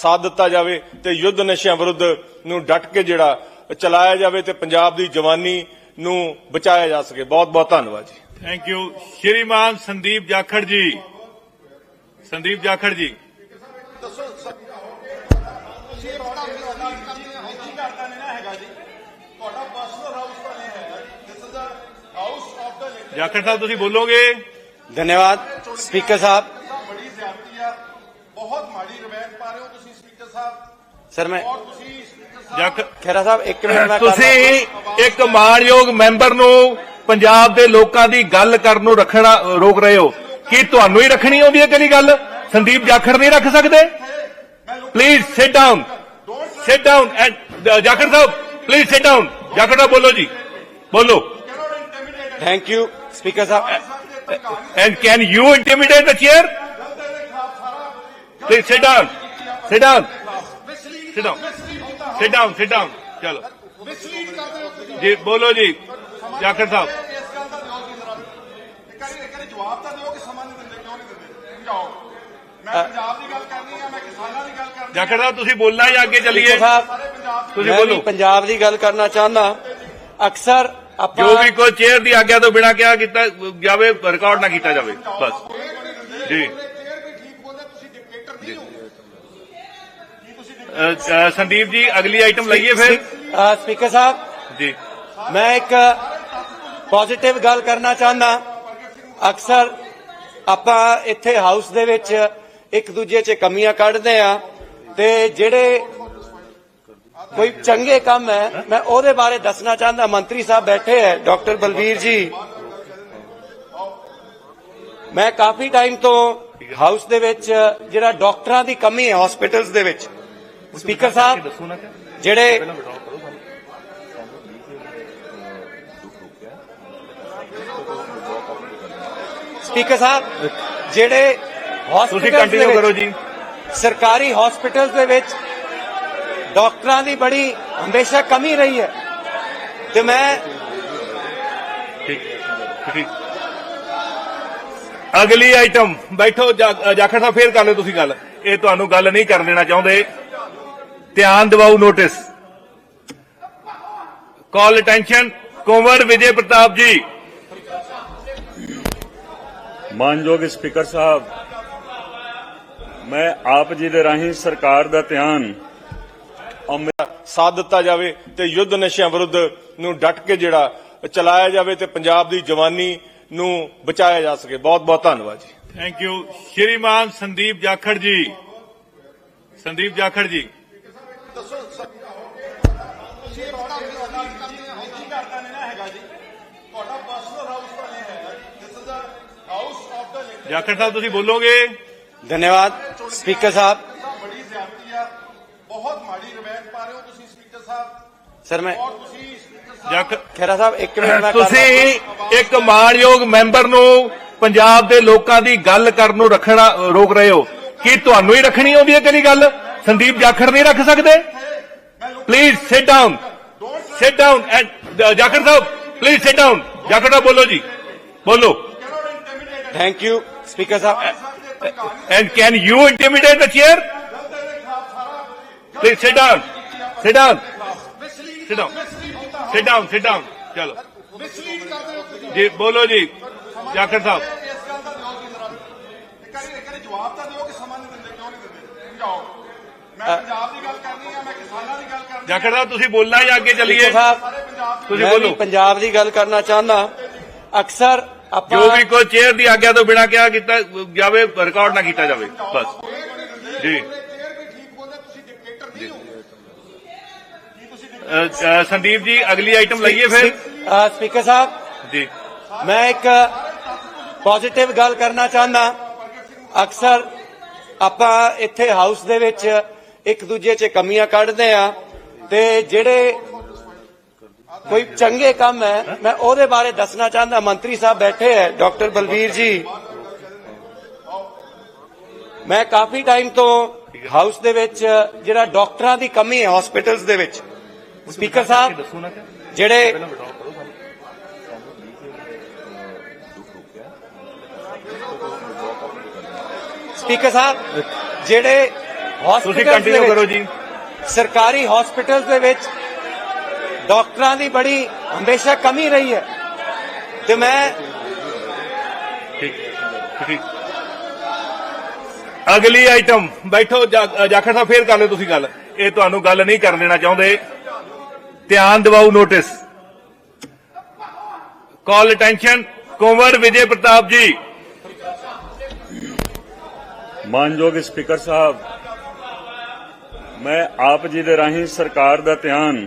ਸਾਥ ਦਿੱਤਾ ਜਾਵੇ ਤੇ ਯੁੱਧ ਨਸ਼ਿਆਂ ਵਿਰੁੱਧ ਨੂੰ ਡਟ ਕੇ ਜਿਹੜਾ ਚਲਾਇਆ ਜਾਵੇ ਤੇ ਪੰਜਾਬ ਦੀ ਜਵਾਨੀ ਨੂੰ ਬਚਾਇਆ ਜਾ ਸਕੇ। ਬਹੁਤ ਬਹੁਤ ਧੰਨਵਾਦ ਜੀ। Thank you Shriman Sandeep Jakhar ji. Sandeep Jakhar ਜੀ। ਜਾਖੜ ਸਾਹਿਬ ਤੁਸੀਂ ਬੋਲੋਗੇ? ਧੰਨਵਾਦ। ਸਪੀਕਰ ਸਾਹਿਬ ਬੜੀ ਜ਼ਿਆਦਤੀ ਆ ਬਹੁਤ ਮਾੜੀ ਰਵੈਤ ਪਾ ਰਹੇ ਹੋ ਤੁਸੀਂ ਸਪੀਕਰ ਸਾਹਿਬ? ਸਰ ਮੈਂ ਔਰ ਤੁਸੀਂ ਖੇਰਾ ਸਾਹਿਬ ਇੱਕ ਮਿੰਟ ਮੈਂ ਕਰ ਤੁਸੀਂ ਇੱਕ ਮਾਣਯੋਗ ਮੈਂਬਰ ਨੂੰ ਪੰਜਾਬ ਦੇ ਲੋਕਾਂ ਦੀ ਗੱਲ ਕਰਨ ਨੂੰ ਰੱਖਣਾ ਰੋਕ ਰਹੇ ਹੋ। ਕੀ ਤੁਹਾਨੂੰ ਹੀ ਰੱਖਣੀ ਆਉਂਦੀ ਹੈ ਕਿਹੜੀ ਗੱਲ? ਸੰਦੀਪ ਜਾਖੜ ਨਹੀਂ ਰੱਖ ਸਕਦੇ? Please sit down sit down and Jakhar Sahib please sit down Jakhar ਸਾਹਿਬ ਬੋਲੋ ਜੀ। ਬੋਲੋ। Thank you speaker Sahib. And can you intimidate the chair please sit down sit down sit down sit down sit down ਚਲੋ ਜੀ ਬੋਲੋ ਜੀ ਜਾਖੜ ਸਾਹਿਬ ਜਵਾਬ ਤਾਂ ਦਿਓ ਕਿ ਸਮਾਂ ਨਹੀਂ ਦਿੰਦੇ ਕਿਉਂ ਨਹੀਂ ਦਿੰਦੇ ਸਮਝਾਓ ਮੈਂ ਪੰਜਾਬ ਦੀ ਗੱਲ ਕਰਨੀ ਆ ਮੈਂ ਕਿਸਾਨਾਂ ਦੀ ਗੱਲ ਕਰਨੀ ਜਾਖੜ ਸਾਹਿਬ ਤੁਸੀਂ ਬੋਲਣਾ ਜਾਂ ਅੱਗੇ ਚੱਲੀਏ ਤੁਸੀਂ ਬੋਲੋ ਪੰਜਾਬ ਦੀ ਗੱਲ ਕਰਨਾ ਚਾਹੁੰਦਾ ਅਕਸਰ ਆਪਾਂ ਜੋ ਵੀ ਕੋਈ ਚੇਅਰ ਦੀ ਆਗਿਆ ਤੋਂ ਬਿਨਾ ਕਿਹਾ ਕੀਤਾ ਜਾਵੇ ਰਿਕਾਰਡ ਨਾ ਕੀਤਾ ਜਾਵੇ ਬਸ ਜੀ ਕਲੀਅਰ ਵੀ ਠੀਕ ਬੋਲਦੇ ਤੁਸੀਂ ਡਿਕਟੇਟਰ ਨਹੀਂ ਹੋ ਕੀ ਤੁਸੀਂ ਅ, ਅ, ਸੰਦੀਪ ਜੀ ਅਗਲੀ ਆਈਟਮ ਲਈਏ ਫਿਰ? ਸਪੀਕਰ ਸਾਹਿਬ ਜੀ। ਮੈਂ ਇੱਕ ਪੋਜ਼ਿਟਿਵ ਗੱਲ ਕਰਨਾ ਚਾਹੁੰਦਾ। ਅਕਸਰ ਆਪਾਂ ਇੱਥੇ ਹਾਊਸ ਦੇ ਵਿੱਚ ਇੱਕ ਦੂਜੇ 'ਚ ਕਮੀਆਂ ਕੱਢਦੇ ਆ ਤੇ ਜਿਹੜੇ ਕੋਈ ਚੰਗੇ ਕੰਮ ਹੈ ਮੈਂ ਉਹਦੇ ਬਾਰੇ ਦੱਸਣਾ ਚਾਹੁੰਦਾ। ਮੰਤਰੀ ਸਾਹਿਬ ਬੈਠੇ ਹੈ ਡਾਕਟਰ ਬਲਵੀਰ ਜੀ। ਮੈਂ ਕਾਫੀ ਟਾਈਮ ਤੋਂ ਹਾਊਸ ਦੇ ਵਿੱਚ ਜਿਹੜਾ ਡਾਕਟਰਾਂ ਦੀ ਕਮੀ ਹੈ ਹਸਪੀਟਲਸ ਦੇ ਵਿੱਚ ਸਪੀਕਰ ਸਾਹਿਬ ਜਿਹੜੇ ਸਪੀਕਰ ਸਾਹਿਬ ਜਿਹੜੇ ਤੁਸੀਂ ਕੰਟੀਨਿਊ ਕਰੋ ਜੀ। ਸਰਕਾਰੀ ਹਸਪੀਟਲਸ ਦੇ ਵਿੱਚ ਡਾਕਟਰਾਂ ਦੀ ਬੜੀ ਹਮੇਸ਼ਾ ਕਮੀ ਰਹੀ ਹੈ। ਤੇ ਮੈਂ ਠੀਕ ਠੀਕ। ਅਗਲੀ ਆਈਟਮ ਬੈਠੋ ਜਾਖੜ ਸਾਹਿਬ ਫੇਰ ਕਰ ਲਿਓ ਤੁਸੀਂ ਗੱਲ। ਇਹ ਤੁਹਾਨੂੰ ਗੱਲ ਨਹੀਂ ਕਰਨ ਦੇਣਾ ਚਾਹੁੰਦੇ। ਧਿਆਨ ਦਿਵਾਓ notice call attention Kunwar Vijay Pratap ji. ਮਾਨਯੋਗ ਸਪੀਕਰ ਸਾਹਿਬ ਮੈਂ ਆਪ ਜੀ ਦੇ ਰਾਹੀਂ ਸਰਕਾਰ ਦਾ ਧਿਆਨ ਸਾਥ ਦਿੱਤਾ ਜਾਵੇ ਤੇ ਯੁੱਧ ਨਸ਼ਿਆਂ ਵਿਰੁੱਧ ਨੂੰ ਡਟ ਕੇ ਜਿਹੜਾ ਚਲਾਇਆ ਜਾਵੇ ਤੇ ਪੰਜਾਬ ਦੀ ਜਵਾਨੀ ਨੂੰ ਬਚਾਇਆ ਜਾ ਸਕੇ। ਬਹੁਤ ਬਹੁਤ ਧੰਨਵਾਦ ਜੀ। Thank you Shriman Sandeep Jakhar ji. Sandeep Jakhar ਜੀ ਦੱਸੋ ਤੁਸੀਂ ਇਹ ਬੜਾ ਕੀ ਕਰਦਾ ਨਹੀਂ ਨਾ ਹੈਗਾ ਜੀ ਤੁਹਾਡਾ ਪਰਸਨਲ ਹਾਊਸ ਤਾਂ ਨਹੀਂ ਹੈਗਾ this is a house of the Jakhar ਸਾਹਿਬ ਤੁਸੀਂ ਬੋਲੋਗੇ? ਧੰਨਵਾਦ ਸਪੀਕਰ ਸਾਹਿਬ। ਬੜੀ ਜ਼ਿਆਦਤੀ ਆ ਬਹੁਤ ਮਾੜੀ ਰਵੈਤ ਪਾ ਰਹੇ ਹੋ ਤੁਸੀਂ ਸਪੀਕਰ ਸਾਹਿਬ। ਸਰ ਮੈਂ ਔਰ ਤੁਸੀਂ ਖੇਰਾ ਸਾਹਿਬ ਇੱਕ ਮਿੰਟ ਮੈਂ ਤੁਸੀਂ ਇੱਕ ਮਾਣਯੋਗ ਮੈਂਬਰ ਨੂੰ ਪੰਜਾਬ ਦੇ ਲੋਕਾਂ ਦੀ ਗੱਲ ਕਰਨ ਨੂੰ ਰੱਖਣਾ ਰੋਕ ਰਹੇ ਹੋ। ਕੀ ਤੁਹਾਨੂੰ ਹੀ ਰੱਖਣੀ ਆਉਂਦੀ ਹੈ ਕਿਹੜੀ ਗੱਲ? ਸੰਦੀਪ ਜਾਖੜ ਨਹੀਂ ਰੱਖ ਸਕਦੇ? Please sit down sit down and Jakhar Sahib please sit down Jakhar ਸਾਹਿਬ ਬੋਲੋ ਜੀ। ਬੋਲੋ। Thank you speaker Sahib and can you intimidate the chair please sit down sit down sit down sit down sit down ਚਲੋ ਜੀ ਬੋਲੋ ਜੀ ਜਾਖੜ ਸਾਹਿਬ ਜਵਾਬ ਤਾਂ ਦਿਓ ਕਿ ਸਮਾਂ ਨਹੀਂ ਦਿੰਦੇ ਕਿਉਂ ਨਹੀਂ ਦਿੰਦੇ ਸਮਝਾਓ ਮੈਂ ਪੰਜਾਬ ਦੀ ਗੱਲ ਕਰਨੀ ਆ ਮੈਂ ਕਿਸਾਨਾਂ ਦੀ ਗੱਲ ਕਰਨੀ ਜਾਖੜ ਸਾਹਿਬ ਤੁਸੀਂ ਬੋਲਣਾ ਜਾਂ ਅੱਗੇ ਚੱਲੀਏ ਸਾਹਿਬ ਤੁਸੀਂ ਬੋਲੋ ਪੰਜਾਬ ਦੀ ਗੱਲ ਕਰਨਾ ਚਾਹੁੰਦਾ ਅਕਸਰ ਜੋ ਵੀ ਕੋਈ ਚੇਅਰ ਦੀ ਆਗਿਆ ਤੋਂ ਬਿਨਾ ਕਿਹਾ ਕੀਤਾ ਜਾਵੇ ਰਿਕਾਰਡ ਨਾ ਕੀਤਾ ਜਾਵੇ ਬਸ। ਜੀ। ਕਲੀਅਰ ਵੀ ਠੀਕ ਬੋਲਦੇ ਤੁਸੀਂ ਡਿਕਟੇਟਰ ਨਹੀਂ ਹੋ ਕੀ ਤੁਸੀਂ ਅ, ਅ, ਸੰਦੀਪ ਜੀ ਅਗਲੀ ਆਈਟਮ ਲਈਏ ਫਿਰ? ਸਪੀਕਰ ਸਾਹਿਬ? ਜੀ। ਮੈਂ ਇੱਕ ਪੋਜ਼ਿਟਿਵ ਗੱਲ ਕਰਨਾ ਚਾਹੁੰਦਾ। ਅਕਸਰ ਆਪਾਂ ਇੱਥੇ ਹਾਊਸ ਦੇ ਵਿੱਚ ਇੱਕ ਦੂਜੇ 'ਚ ਕਮੀਆਂ ਕੱਢਦੇ ਆ ਤੇ ਜਿਹੜੇ ਕੋਈ ਚੰਗੇ ਕੰਮ ਹੈ ਮੈਂ ਉਹਦੇ ਬਾਰੇ ਦੱਸਣਾ ਚਾਹੁੰਦਾ ਮੰਤਰੀ ਸਾਹਿਬ ਬੈਠੇ ਹੈ ਡਾਕਟਰ ਬਲਵੀਰ ਜੀ। ਮੈਂ ਕਾਫੀ ਟਾਈਮ ਤੋਂ ਹਾਊਸ ਦੇ ਵਿੱਚ ਜਿਹੜਾ ਡਾਕਟਰਾਂ ਦੀ ਕਮੀ ਹੈ ਹਸਪੀਟਲਸ ਦੇ ਵਿੱਚ। ਸਪੀਕਰ ਸਾਹਿਬ ਜਿਹੜੇ ਸਪੀਕਰ ਸਾਹਿਬ ਜਿਹੜੇ hospitals ਦੇ ਕੰਟੀਨਿਊ ਵਿੱਚ- ਕਰੋ ਜੀ। ਸਰਕਾਰੀ ਹਸਪੀਟਲਸ ਦੇ ਵਿੱਚ ਡਾਕਟਰਾਂ ਦੀ ਬੜੀ ਹਮੇਸ਼ਾ ਕਮੀ ਰਹੀ ਹੈ। ਤੇ ਮੈਂ ਠੀਕ ਠੀਕ। ਅਗਲੀ ਆਈਟਮ ਬੈਠੋ ਜਾਖੜ ਸਾਹਿਬ ਫੇਰ ਕਰ ਲਿਓ ਤੁਸੀਂ ਗੱਲ। ਇਹ ਤੁਹਾਨੂੰ ਗੱਲ ਨਹੀਂ ਕਰਨ ਦੇਣਾ ਚਾਹੁੰਦੇ। ਧਿਆਨ ਦਿਵਾਓ notice call attention Kunwar Vijay Pratap ji. ਮਾਨਯੋਗ ਸਪੀਕਰ ਸਾਹਿਬ ਮੈਂ ਆਪ ਜੀ ਦੇ ਰਾਹੀਂ ਸਰਕਾਰ ਦਾ ਧਿਆਨ